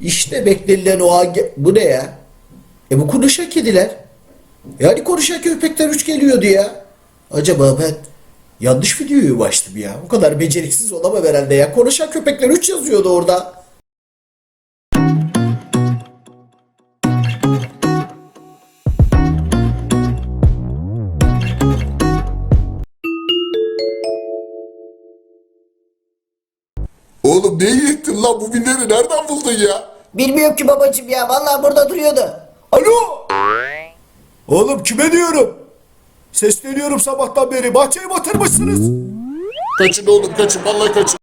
İşte beklenilen o Bu ne ya? E bu konuşan kediler. Yani konuşan köpekler üç geliyordu ya. Acaba ben yanlış videoyu mu açtım ya? O kadar beceriksiz olamam herhalde ya. Konuşan köpekler üç yazıyordu orada. Oğlum ne iyi ettin lan bu binleri nereden buldun ya? Bilmiyorum ki babacım ya. Vallahi burada duruyordu. Alo! Oğlum kime diyorum? Sesleniyorum sabahtan beri. Bahçeye batır mısınız? Kaçın oğlum kaçın vallahi kaçın.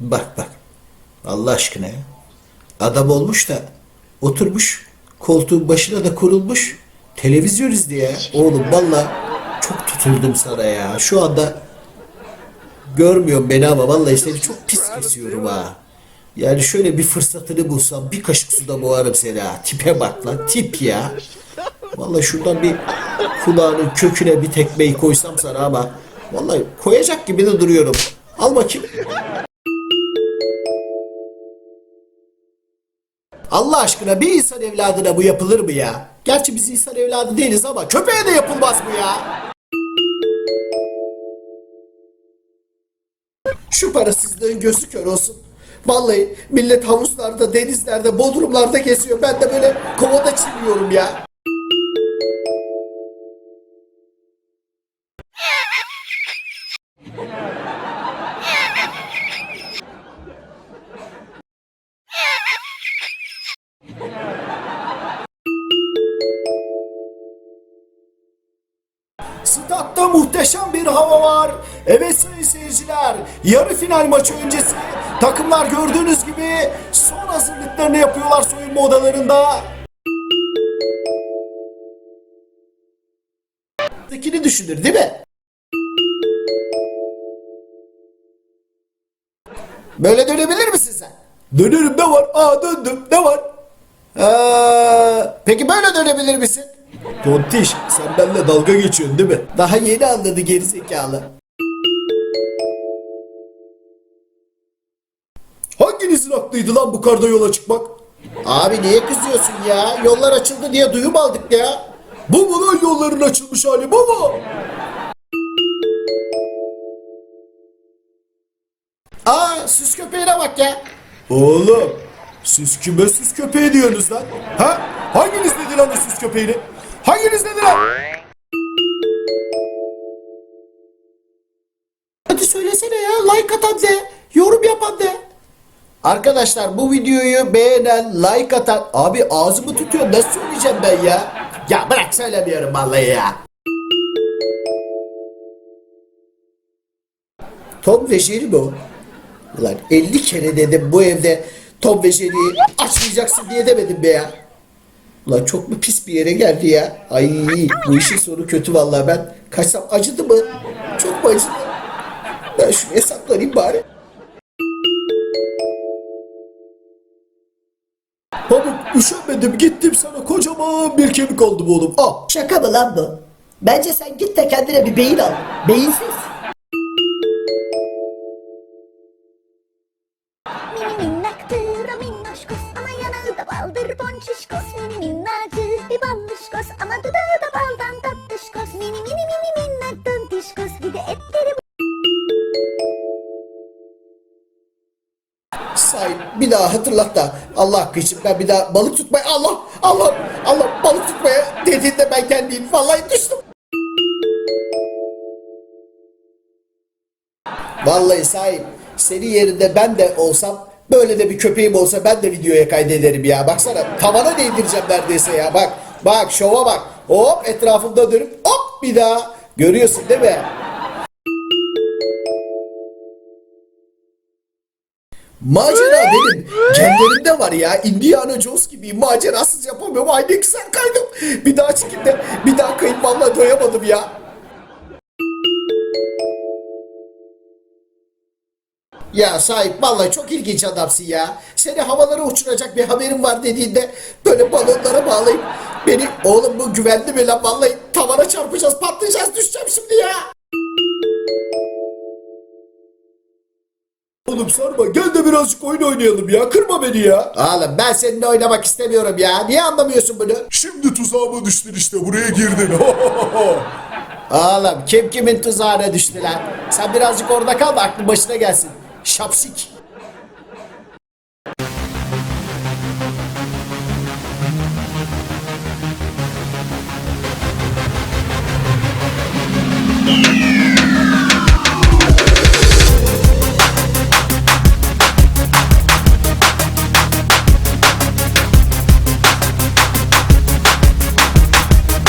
Bak bak. Allah aşkına ya. Adam olmuş da oturmuş koltuğun başına da kurulmuş televizyon izliyor ya. Oğlum valla tutuldum sana ya. Şu anda görmüyorum beni ama vallahi seni çok pis kesiyorum ha. Yani şöyle bir fırsatını bulsam bir kaşık suda boğarım seni ha. Tipe bak lan tip ya. Vallahi şuradan bir kulağının köküne bir tekmeyi koysam sana ama vallahi koyacak gibi de duruyorum. Al bakayım. Allah aşkına bir insan evladına bu yapılır mı ya? Gerçi biz insan evladı değiliz ama köpeğe de yapılmaz bu ya. Şu parasızlığın gözü kör olsun. Vallahi millet havuzlarda, denizlerde, bodrumlarda geziyor. Ben de böyle kovada çimiyorum ya. Statta muhteşem bir hava var. Evet sayın seyirciler, yarı final maçı öncesi takımlar gördüğünüz gibi son hazırlıklarını yapıyorlar soyunma odalarında. Tekini düşünür değil mi? Böyle dönebilir misin sen? Dönerim ne var? Aa döndüm ne var? Ee, peki böyle dönebilir misin? Tontiş sen benimle dalga geçiyorsun değil mi? Daha yeni anladı gerizekalı. Hanginizin aklıydı lan bu karda yola çıkmak? Abi niye kızıyorsun ya? Yollar açıldı diye duyum aldık ya. Bu mu lan yolların açılmış hali bu mu? Aa süs köpeğine bak ya. Oğlum siz kime süs köpeği diyorsunuz lan? Ha? Hanginiz dedi lan o süs köpeğini? Hanginiz lan? Hadi söylesene ya like atan de, yorum yapan de. Arkadaşlar bu videoyu beğenen, like atan... Abi ağzımı tutuyor nasıl söyleyeceğim ben ya? Ya bırak söylemiyorum vallahi ya. Tom ve Jerry mi o? Ulan 50 kere dedim bu evde Tom ve Jerry'yi açmayacaksın diye demedim be ya. Ulan çok mu pis bir yere geldi ya? Ay bu işin sonu kötü vallahi ben kaçsam acıdı mı? Çok mu acıdı? Ben şuraya saklanayım bari. Pamuk üşenmedim gittim sana kocaman bir kemik oldum oğlum. Al. Şaka mı lan bu? Bence sen git de kendine bir beyin al. Beyinsiz. Say bir daha hatırlat da Allah hakkı için ben bir daha balık tutmaya Allah Allah Allah balık tutmaya dediğinde ben kendiyim vallahi düştüm. Vallahi sahip senin yerinde ben de olsam böyle de bir köpeğim olsa ben de videoya kaydederim ya. Baksana tavana değdireceğim neredeyse ya. Bak bak şova bak. Hop etrafımda dönüp hop bir daha. Görüyorsun değil mi? Macera benim genlerimde var ya. Indiana Jones gibiyim. Macerasız yapamıyorum. Ay ne güzel kaydım. Bir daha çıkayım da bir daha kayıp vallahi doyamadım ya. Ya sahip vallahi çok ilginç adamsın ya. Seni havalara uçuracak bir haberim var dediğinde böyle balonlara bağlayıp beni oğlum bu güvenli mi lan vallahi tavana çarpacağız patlayacağız düşeceğim oğlum sorma. Gel de birazcık oyun oynayalım ya. Kırma beni ya. Oğlum ben seninle oynamak istemiyorum ya. Niye anlamıyorsun bunu? Şimdi tuzağıma düştün işte buraya girdin. Oğlum kim kimin tuzağına düştü lan? Sen birazcık orada kal da aklın başına gelsin. Şapşik.